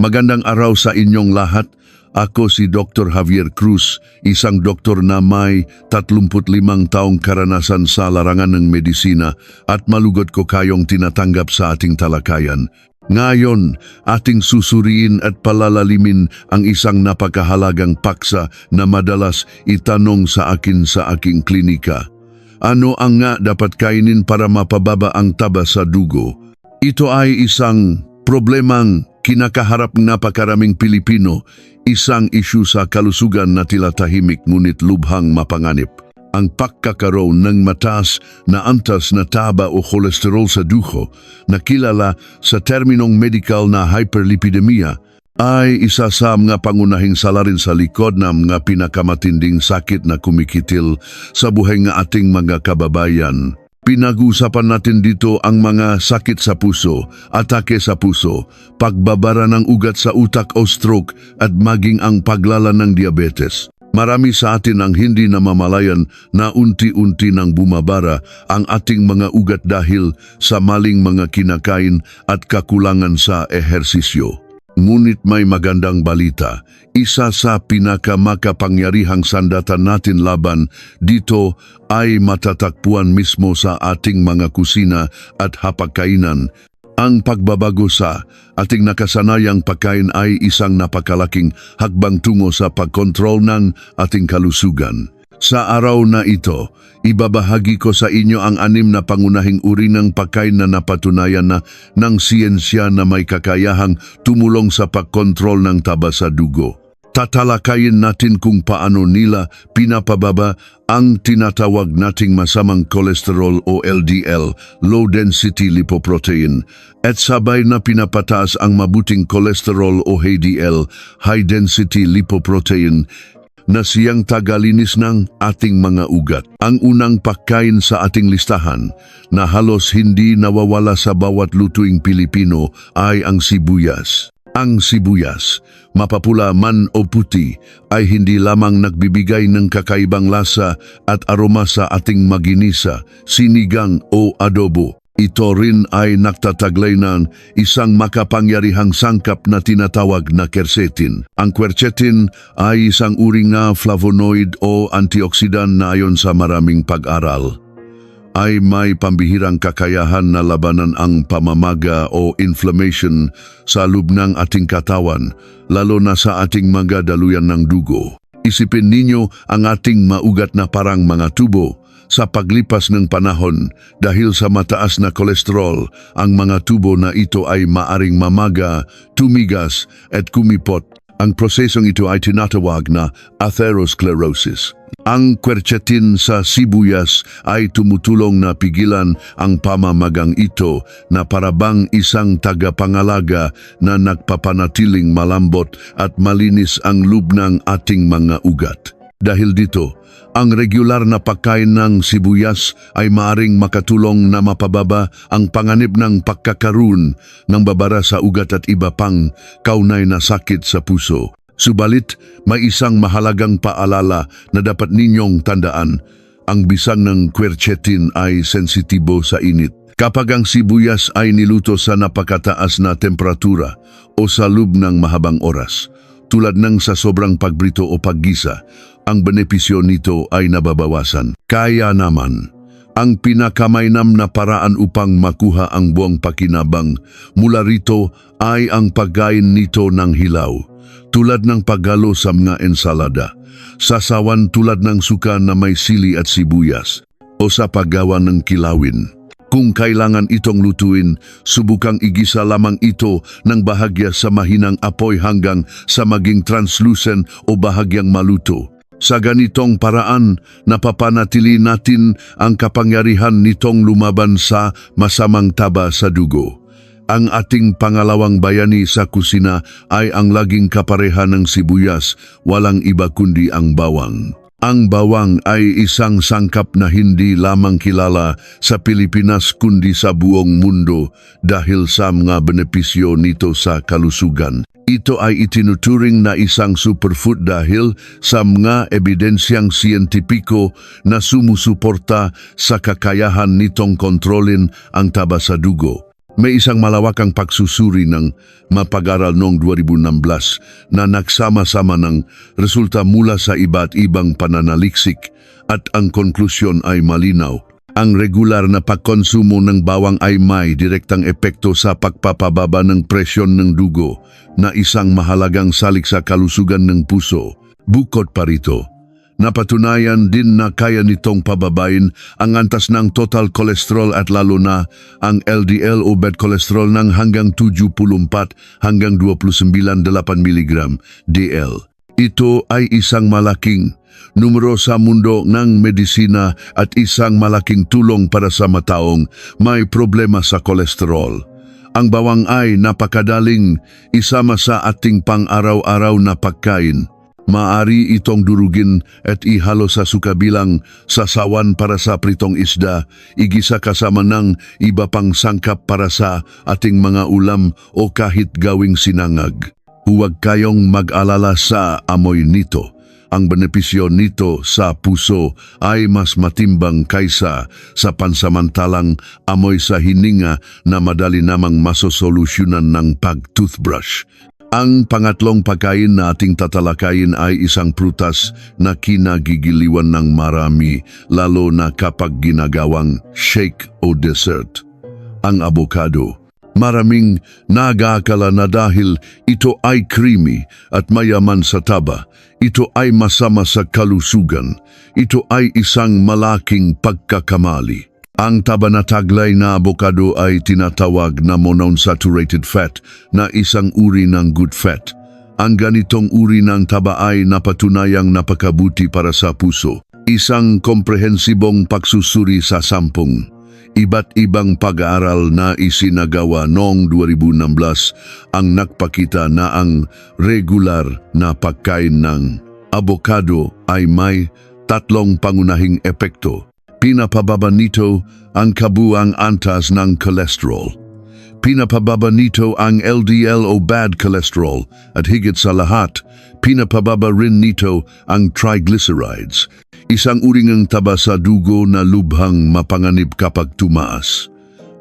Magandang araw sa inyong lahat. Ako si Dr. Javier Cruz, isang doktor na may 35 taong karanasan sa larangan ng medisina at malugod ko kayong tinatanggap sa ating talakayan. Ngayon, ating susuriin at palalalimin ang isang napakahalagang paksa na madalas itanong sa akin sa aking klinika. Ano ang nga dapat kainin para mapababa ang taba sa dugo? Ito ay isang problemang kinakaharap ng napakaraming Pilipino, isang isyu sa kalusugan na tila tahimik ngunit lubhang mapanganib. Ang pagkakaroon ng mataas na antas na taba o kolesterol sa dugo na kilala sa terminong medical na hyperlipidemia ay isa sa mga pangunahing salarin sa likod ng mga pinakamatinding sakit na kumikitil sa buhay ng ating mga kababayan. Pinag-uusapan natin dito ang mga sakit sa puso, atake sa puso, pagbabara ng ugat sa utak o stroke at maging ang paglala ng diabetes. Marami sa atin ang hindi namamalayan na unti-unti nang bumabara ang ating mga ugat dahil sa maling mga kinakain at kakulangan sa ehersisyo. Ngunit may magandang balita. Isa sa pinakamakapangyarihang sandatan natin laban dito ay matatakpuan mismo sa ating mga kusina at hapagkainan. Ang pagbabago sa ating nakasanayang pagkain ay isang napakalaking hakbang tungo sa pagkontrol ng ating kalusugan. Sa araw na ito, ibabahagi ko sa inyo ang anim na pangunahing uri ng pagkain na napatunayan na ng siyensya na may kakayahang tumulong sa pagkontrol ng taba sa dugo. Tatalakayin natin kung paano nila pinapababa ang tinatawag nating masamang kolesterol o LDL, low density lipoprotein, at sabay na pinapataas ang mabuting kolesterol o HDL, high density lipoprotein, na siyang tagalinis ng ating mga ugat. Ang unang pagkain sa ating listahan na halos hindi nawawala sa bawat lutuing Pilipino ay ang sibuyas. Ang sibuyas, mapapula man o puti, ay hindi lamang nagbibigay ng kakaibang lasa at aroma sa ating maginisa, sinigang o adobo. Ito rin ay nagtataglay ng isang makapangyarihang sangkap na tinatawag na quercetin. Ang quercetin ay isang uri nga flavonoid o antioxidant na ayon sa maraming pag-aral ay may pambihirang kakayahan na labanan ang pamamaga o inflammation sa loob ng ating katawan, lalo na sa ating mga daluyan ng dugo. Isipin ninyo ang ating maugat na parang mga tubo sa paglipas ng panahon dahil sa mataas na kolesterol, ang mga tubo na ito ay maaring mamaga, tumigas at kumipot. Ang prosesong ito ay tinatawag na atherosclerosis. Ang quercetin sa sibuyas ay tumutulong na pigilan ang pamamagang ito na parabang isang tagapangalaga na nagpapanatiling malambot at malinis ang loob ng ating mga ugat. Dahil dito, ang regular na pagkain ng sibuyas ay maaring makatulong na mapababa ang panganib ng pagkakaroon ng babara sa ugat at iba pang kaunay na sakit sa puso. Subalit, may isang mahalagang paalala na dapat ninyong tandaan. Ang bisang ng quercetin ay sensitibo sa init. Kapag ang sibuyas ay niluto sa napakataas na temperatura o sa loob ng mahabang oras, tulad ng sa sobrang pagbrito o paggisa, ang benepisyo nito ay nababawasan. Kaya naman, ang pinakamainam na paraan upang makuha ang buong pakinabang mula rito ay ang pagkain nito ng hilaw tulad ng paghalo sa mga ensalada, sasawan tulad ng suka na may sili at sibuyas, o sa paggawa ng kilawin. Kung kailangan itong lutuin, subukang igisa lamang ito ng bahagya sa mahinang apoy hanggang sa maging translucent o bahagyang maluto. Sa ganitong paraan, napapanatili natin ang kapangyarihan nitong lumaban sa masamang taba sa dugo. Ang ating pangalawang bayani sa kusina ay ang laging kapareha ng sibuyas, walang iba kundi ang bawang. Ang bawang ay isang sangkap na hindi lamang kilala sa Pilipinas kundi sa buong mundo dahil sa mga benepisyo nito sa kalusugan. Ito ay itinuturing na isang superfood dahil sa mga ebidensyang siyentipiko na sumusuporta sa kakayahan nitong kontrolin ang taba sa dugo. May isang malawakang pagsusuri ng mapag-aral noong 2016 na nagsama-sama ng resulta mula sa iba't ibang pananaliksik at ang konklusyon ay malinaw. Ang regular na pagkonsumo ng bawang ay may direktang epekto sa pagpapababa ng presyon ng dugo na isang mahalagang salik sa kalusugan ng puso. Bukod pa rito, Napatunayan din na kaya nitong pababain ang antas ng total cholesterol at lalo na ang LDL o bad cholesterol ng hanggang 74 hanggang 29.8 mg DL. Ito ay isang malaking numero sa mundo ng medisina at isang malaking tulong para sa mataong may problema sa kolesterol. Ang bawang ay napakadaling isama sa ating pang-araw-araw na pagkain. Maari itong durugin at ihalo sa suka bilang sasawan para sa pritong isda, igisa kasama ng iba pang sangkap para sa ating mga ulam o kahit gawing sinangag. Huwag kayong mag-alala sa amoy nito. Ang benepisyo nito sa puso ay mas matimbang kaysa sa pansamantalang amoy sa hininga na madali namang masosolusyonan ng pag-toothbrush. Ang pangatlong pagkain na ating tatalakayin ay isang prutas na kinagigiliwan ng marami lalo na kapag ginagawang shake o dessert. Ang avocado. Maraming nag-aakala na dahil ito ay creamy at mayaman sa taba, ito ay masama sa kalusugan, ito ay isang malaking pagkakamali. Ang taba na taglay na avocado ay tinatawag na monounsaturated fat na isang uri ng good fat. Ang ganitong uri ng taba ay napatunayang napakabuti para sa puso. Isang komprehensibong pagsusuri sa sampung. Iba't ibang pag-aaral na isinagawa noong 2016 ang nagpakita na ang regular na pagkain ng avocado ay may tatlong pangunahing epekto pinapababa nito ang kabuang antas ng cholesterol. Pinapababa nito ang LDL o bad cholesterol at higit sa lahat, pinapababa rin nito ang triglycerides, isang uringang taba sa dugo na lubhang mapanganib kapag tumaas.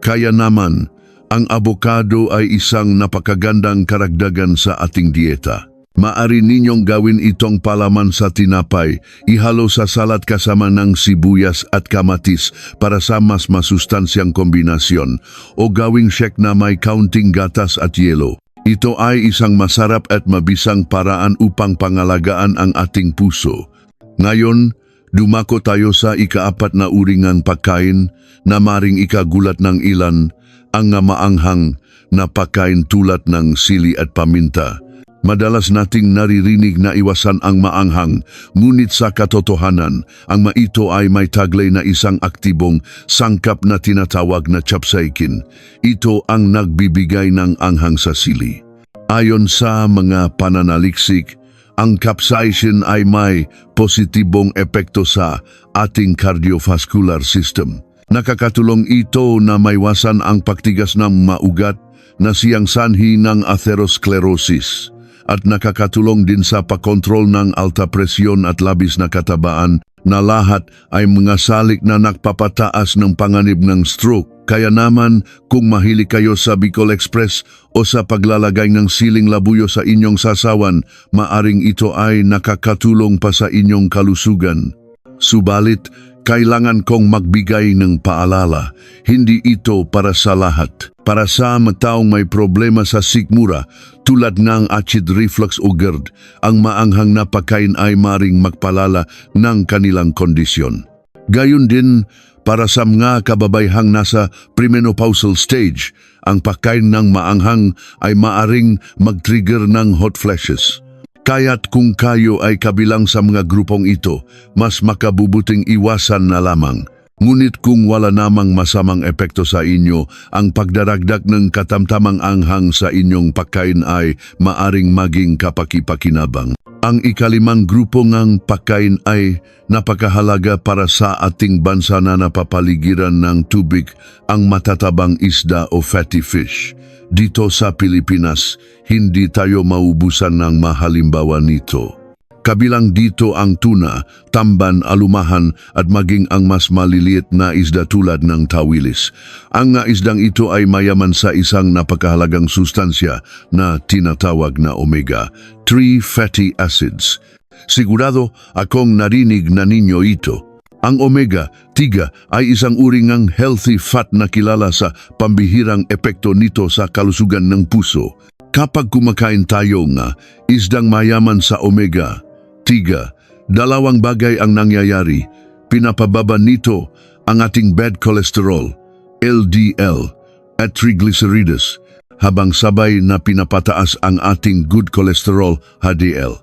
Kaya naman, ang avocado ay isang napakagandang karagdagan sa ating dieta. Maari ninyong gawin itong palaman sa tinapay, ihalo sa salad kasama ng sibuyas at kamatis para sa mas masustansyang kombinasyon o gawing shake na may counting gatas at yelo. Ito ay isang masarap at mabisang paraan upang pangalagaan ang ating puso. Ngayon, dumako tayo sa ikaapat na uringang pagkain na maring ikagulat ng ilan, ang nga maanghang na pagkain tulad ng sili at paminta. Madalas nating naririnig na iwasan ang maanghang, ngunit sa katotohanan, ang maito ay may taglay na isang aktibong sangkap na tinatawag na chapsaikin. Ito ang nagbibigay ng anghang sa sili. Ayon sa mga pananaliksik, ang capsaicin ay may positibong epekto sa ating cardiovascular system. Nakakatulong ito na maiwasan ang pagtigas ng maugat na siyang sanhi ng atherosclerosis at nakakatulong din sa pakontrol ng alta presyon at labis na katabaan na lahat ay mga salik na nagpapataas ng panganib ng stroke. Kaya naman kung mahilig kayo sa Bicol Express o sa paglalagay ng siling labuyo sa inyong sasawan, maaring ito ay nakakatulong pa sa inyong kalusugan. Subalit, kailangan kong magbigay ng paalala. Hindi ito para sa lahat. Para sa mga taong may problema sa sikmura tulad ng acid reflux o GERD, ang maanghang na pagkain ay maring magpalala ng kanilang kondisyon. Gayon din, para sa mga kababayhang nasa premenopausal stage, ang pagkain ng maanghang ay maaring mag-trigger ng hot flashes. Kaya't kung kayo ay kabilang sa mga grupong ito, mas makabubuting iwasan na lamang. Ngunit kung wala namang masamang epekto sa inyo, ang pagdaragdag ng katamtamang anghang sa inyong pagkain ay maaring maging kapakipakinabang. Ang ikalimang grupo ng pagkain ay napakahalaga para sa ating bansa na napapaligiran ng tubig ang matatabang isda o fatty fish. Dito sa Pilipinas, hindi tayo maubusan ng mahalimbawa nito. Kabilang dito ang tuna, tamban, alumahan at maging ang mas maliliit na isda tulad ng tawilis. Ang nga isdang ito ay mayaman sa isang napakahalagang sustansya na tinatawag na omega-3 fatty acids. Sigurado akong narinig na ninyo ito. Ang omega-3 ay isang uri ng healthy fat na kilala sa pambihirang epekto nito sa kalusugan ng puso. Kapag kumakain tayo nga isdang mayaman sa omega, tiga, dalawang bagay ang nangyayari. Pinapababa nito ang ating bad cholesterol, LDL, at triglycerides, habang sabay na pinapataas ang ating good cholesterol, HDL.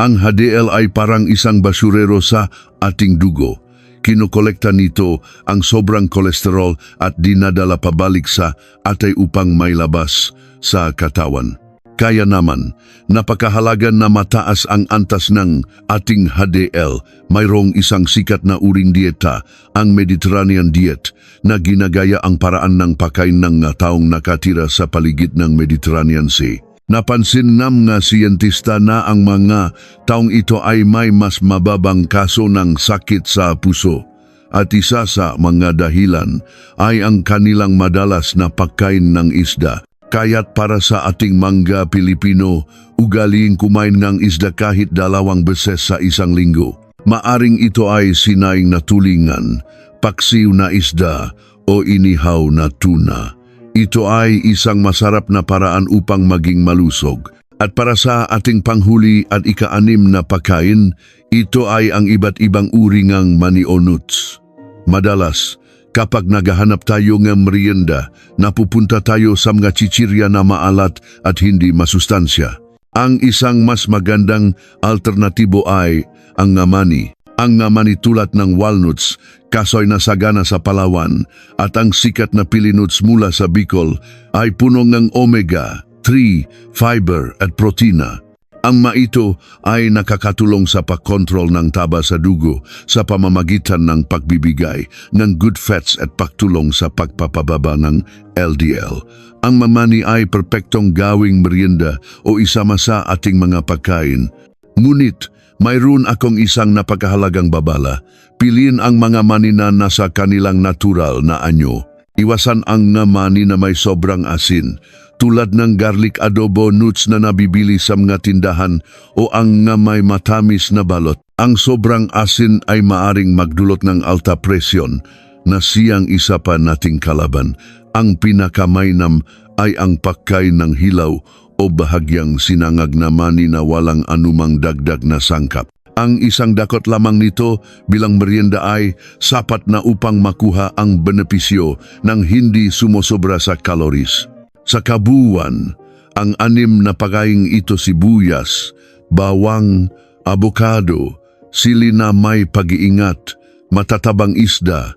Ang HDL ay parang isang basurero sa ating dugo. Kinokolekta nito ang sobrang kolesterol at dinadala pabalik sa atay upang mailabas sa katawan. Kaya naman, napakahalaga na mataas ang antas ng ating HDL. Mayroong isang sikat na uring dieta, ang Mediterranean Diet, na ginagaya ang paraan ng pagkain ng taong nakatira sa paligid ng Mediterranean Sea. Napansin nam nga siyentista na ang mga taong ito ay may mas mababang kaso ng sakit sa puso. At isa sa mga dahilan ay ang kanilang madalas na pagkain ng isda. Kaya't para sa ating mangga Pilipino, ugaling kumain ng isda kahit dalawang beses sa isang linggo. Maaring ito ay sinaing na tulingan, paksiw na isda o inihaw na tuna. Ito ay isang masarap na paraan upang maging malusog. At para sa ating panghuli at ikaanim na pagkain, ito ay ang iba't ibang uri ng manio nuts. Madalas, kapag naghahanap tayo ng merienda, napupunta tayo sa mga chichirya na maalat at hindi masustansya. Ang isang mas magandang alternatibo ay ang ngamani. Ang ngamani tulad ng walnuts, kasoy na sagana sa Palawan, at ang sikat na pili nuts mula sa Bicol ay puno ng omega, 3, fiber at protina. Ang maito ay nakakatulong sa pagkontrol ng taba sa dugo sa pamamagitan ng pagbibigay ng good fats at pagtulong sa pagpapababa ng LDL. Ang mamani ay perpektong gawing merienda o isama sa ating mga pagkain. Ngunit, mayroon akong isang napakahalagang babala. Piliin ang mga mani na nasa kanilang natural na anyo. Iwasan ang nga mani na may sobrang asin, tulad ng garlic adobo nuts na nabibili sa mga tindahan o ang nga may matamis na balot. Ang sobrang asin ay maaring magdulot ng alta presyon na siyang isa pa nating kalaban. Ang pinakamainam ay ang pagkain ng hilaw o bahagyang sinangag na mani na walang anumang dagdag na sangkap. Ang isang dakot lamang nito bilang merienda ay sapat na upang makuha ang benepisyo ng hindi sumosobra sa calories. Sa kabuuan, ang anim na pagkaing ito sibuyas, bawang, abokado, sili na may pag-iingat, matatabang isda,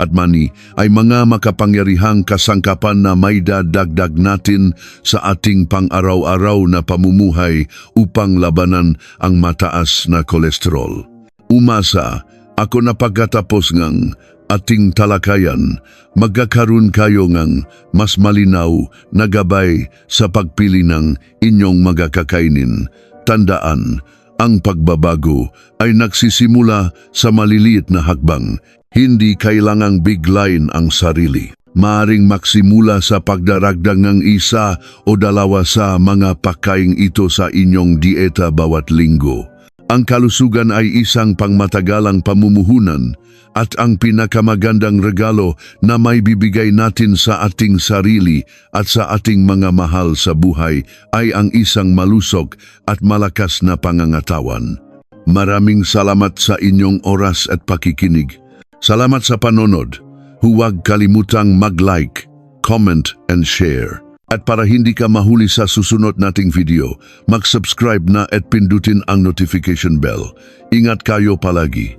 at mani ay mga makapangyarihang kasangkapan na may dadagdag natin sa ating pang-araw-araw na pamumuhay upang labanan ang mataas na kolesterol. Umasa, ako na pagkatapos ngang ating talakayan, magkakaroon kayo ngang mas malinaw na gabay sa pagpili ng inyong mga kakainin. Tandaan, ang pagbabago ay nagsisimula sa maliliit na hakbang. Hindi kailangang biglayin ang sarili. Maaring maksimula sa pagdaragdag ng isa o dalawa sa mga pagkain ito sa inyong dieta bawat linggo. Ang kalusugan ay isang pangmatagalang pamumuhunan at ang pinakamagandang regalo na may bibigay natin sa ating sarili at sa ating mga mahal sa buhay ay ang isang malusog at malakas na pangangatawan. Maraming salamat sa inyong oras at pakikinig. Salamat sa panonod. Huwag kalimutang mag-like, comment, and share. At para hindi ka mahuli sa susunod nating video, mag-subscribe na at pindutin ang notification bell. Ingat kayo palagi.